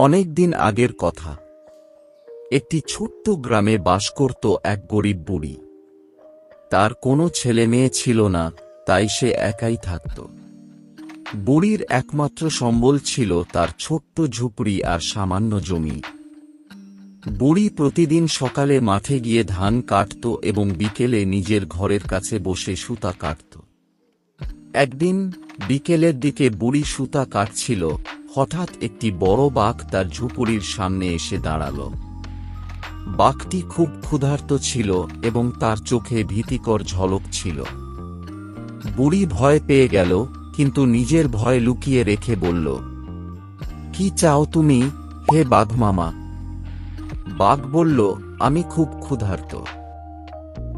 অনেক দিন আগের কথা। একটি ছোট্ট গ্রামে বাস করত এক গরিব বুড়ি। তার কোনো ছেলে মেয়ে ছিল না, তাই সে একাই থাকত। বুড়ির একমাত্র সম্বল ছিল তার ছোট্ট ঝুপড়ি আর সামান্য জমি। বুড়ি প্রতিদিন সকালে মাঠে গিয়ে ধান কাটত এবং বিকেলে নিজের ঘরের কাছে বসে সুতা কাটত। একদিন বিকেলের দিকে বুড়ি সুতা কাটছিল হঠাৎ একটি বড় বাঘ তার ঝুপড়ির সামনে এসে দাঁড়াল। বাঘটি খুব ক্ষুধার্ত ছিল এবং তার চোখে ভীতিকর ঝলক ছিল। বুড়ি ভয় পেয়ে গেল, কিন্তু নিজের ভয় লুকিয়ে রেখে বলল, কি চাও তুমি, হে বাঘ মামা? বাঘ বলল, আমি খুব ক্ষুধার্ত।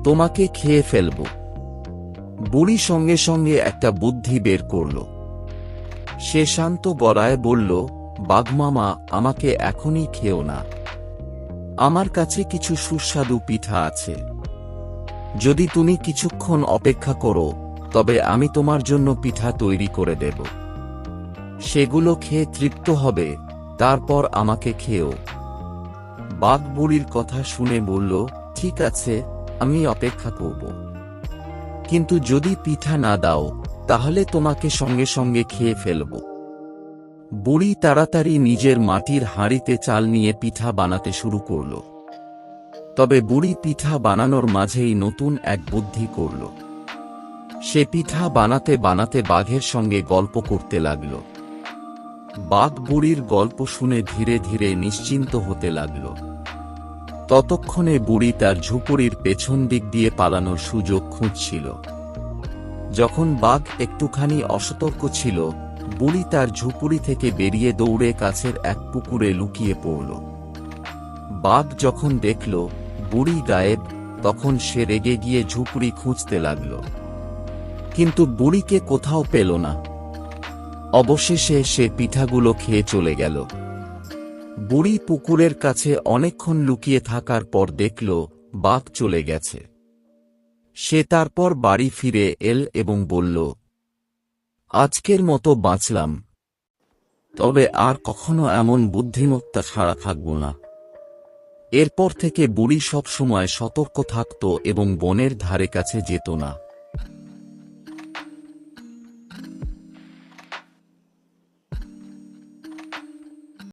তোমাকে খেয়ে ফেলব। বুড়ি সঙ্গে সঙ্গে একটা বুদ্ধি বের করল। সে শান্ত গলায় বলল বাঘমামা আমাকে এখনই খেও না। আমার কাছে কিছু সুস্বাদু পিঠা আছে। যদি তুমি কিছুক্ষণ অপেক্ষা করো, তবে আমি তোমার জন্য পিঠা তৈরি করে দেব। সেগুলো খেয়ে তৃপ্ত হবে, তারপর আমাকে খেও বাঘ বুড়ির কথা শুনে বলল, ঠিক আছে, আমি অপেক্ষা করব। কিন্তু যদি পিঠা না দাও তাহলে তোমাকে সঙ্গে সঙ্গে খেয়ে ফেলব। বুড়ি তাড়াতাড়ি নিজের মাটির হাঁড়িতে চাল নিয়ে পিঠা বানাতে শুরু করল। তবে বুড়ি পিঠা বানানোর মাঝেই নতুন এক বুদ্ধি করল। সে পিঠা বানাতে বানাতে বাঘের সঙ্গে গল্প করতে লাগল। বাঘ বুড়ির গল্প শুনে ধীরে ধীরে নিশ্চিন্ত হতে লাগল। ততক্ষণে বুড়ি তার ঝুপড়ির পেছন দিক দিয়ে পালানোর সুযোগ খুঁজছিল। যখন বাঘ একটুখানি অসতর্ক ছিল, বুড়ি তার ঝুপড়ি থেকে বেরিয়ে দৌড়ে কাছের এক পুকুরে লুকিয়ে পড়ল। বাঘ যখন দেখল, বুড়ি গায়েব, তখন সে রেগে গিয়ে ঝুপড়ি খুঁজতে লাগল। কিন্তু বুড়িকে কোথাও পেল না। অবশেষে সে পিঠাগুলো খেয়ে চলে গেল। বুড়ি পুকুরের কাছে অনেকক্ষণ লুকিয়ে থাকার পর দেখল, বাঘ চলে গেছে। সে তারপর বাড়ি ফিরে এল এবং বলল, আজকের মতো বাঁচলাম। তবে আর কখনো এমন বুদ্ধিমত্তা ছাড়া থাকব না। এরপর থেকে বুড়ি সবসময় সতর্ক থাকত এবং বনের ধারে কাছে যেত না।